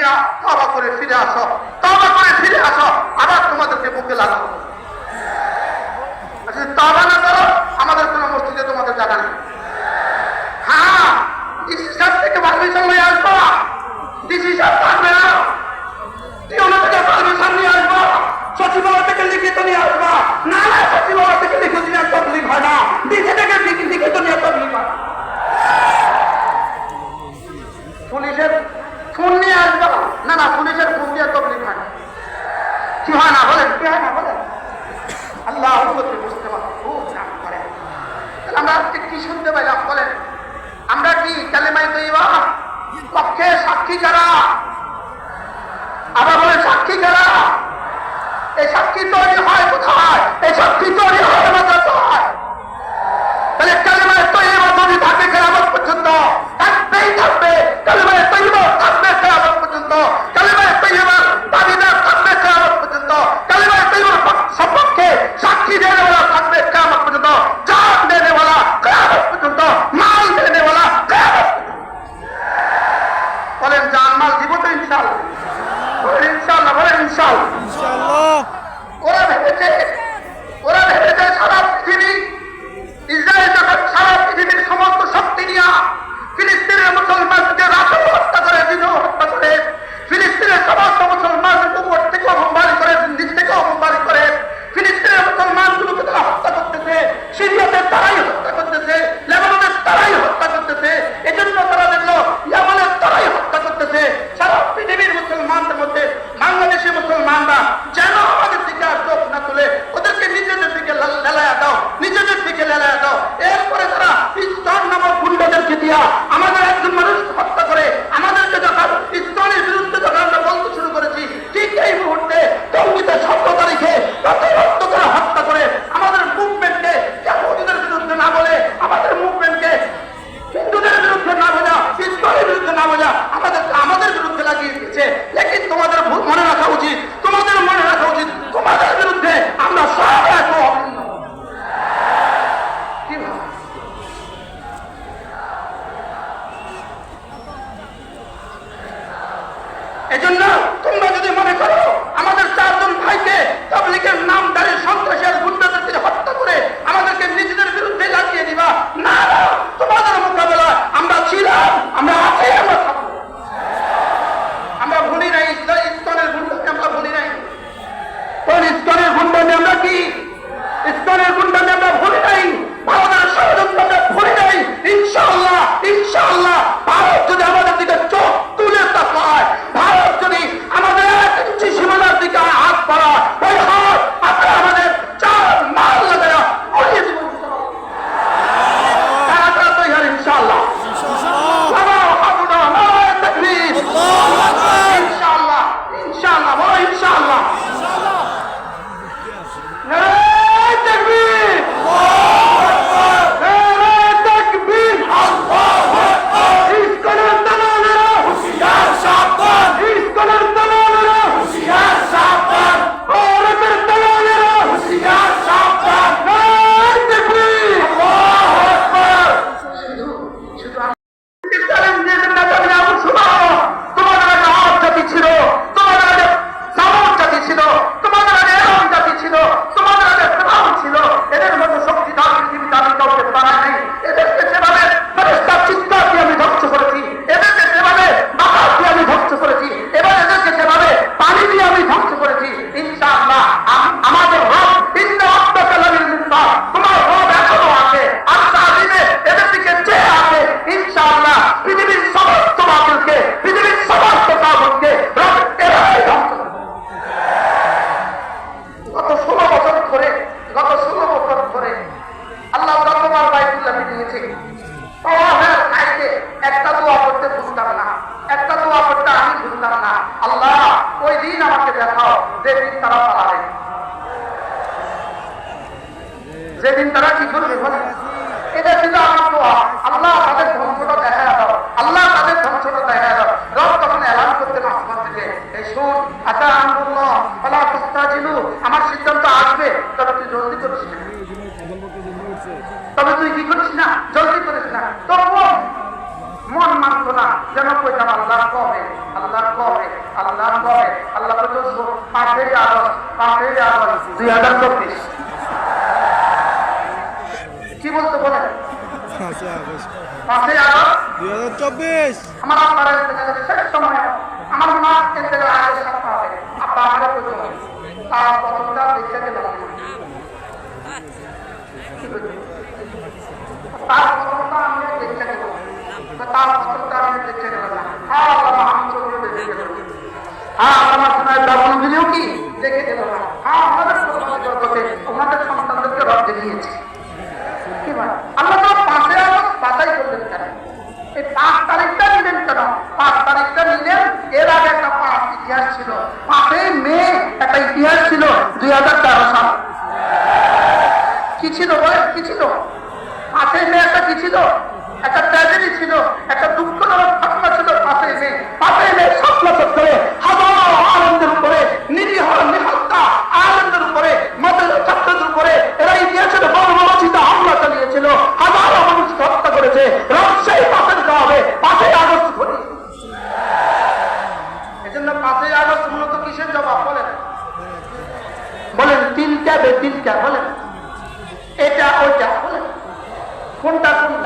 গিয়া তবা করে ফিরে আসো, তবা করে ফিরে আসো, আবার তোমাদেরকে বুকে লাগাবো। তবা না করো, আমাদের কোনো মসজিদে তোমাদের জায়গা নেই। হ্যাঁ বুঝতে পারব খুব রাগ করে আমরা কি শুনতে পাইলাম বলেন আমরা কি কালেমাই তৈবা পক্ষে সাক্ষী যারা? আবার বলে সাক্ষী যারা? এই সাক্ষী তৈরি হয় কোথায়? এই সাক্ষী তৈরি হয় আমাদের ইনশাল্লাহ। বলেন ইনশাল্লাহ। মজা আমাদেরকে আমাদের বিরুদ্ধে লাগিয়ে দিয়েছে। লেকিন তোমাদের মনে রাখা উচিত। তোমাদের মনে রাখা উচিত। তোমাদের বিরুদ্ধে আমরা সব রাখব। তোমরা যদি মনে করো, আমাদের চারজন ভাইকে তাবলিকের নাম দাঁড়িয়ে সন্ত্রাসের গুন্ডাদের জলদি করিস না। তবে তুই কি করিস না? জলদি করিস না। তোর মন মানত না যেন কইতাম আল্লাহ কবে আল্লাহ কবে আল্লাহ কবে আল্লাহ পাঁচই আগস্ট পাঁচই আগস্ট দুই হাজার চব্বিশ। কি বলতে বলেন? পাঁচই আগস্ট দুই হাজার চব্বিশ। আমার আপনারা শেষ সময়। আমার আল্লাহ তো নিলেন কেন পাঁচ তারিখটা নিলেন এর আগে একটা পাঁচ ইতিহাস ছিল পাঁচই মে একটা ইতিহাস ছিল দুই হাজার তেরো সাল কি ছিল বলেন? কি ছিল? পাঁচই মে একটা কি একটা ট্র্যাজেডি ছিল, একটা দুঃখজনক ঘটনা ছিল পাঁচই মে পাঁচই মে স্বপ্ন চত্বরে হাজারো আনন্দের উপরে, নিরীহ নিহত্যা আনন্দের উপরে মদের ছাত্রদের উপরে এরা ইতিহাসের বর্বরচিত হামলা চালিয়েছিল। হাজারো মানুষকে হত্যা করেছে। রাজশাহী পাশের হবে পাঁচই আগস্ট ঘটে। পাঁচই আগস্ট মূলত কিসের জবাব বলেন? বলেন তিন ক্যাবে তিন ক্যাব বলেন। এটা ওইটা বলেন। কোনটা কোনটা?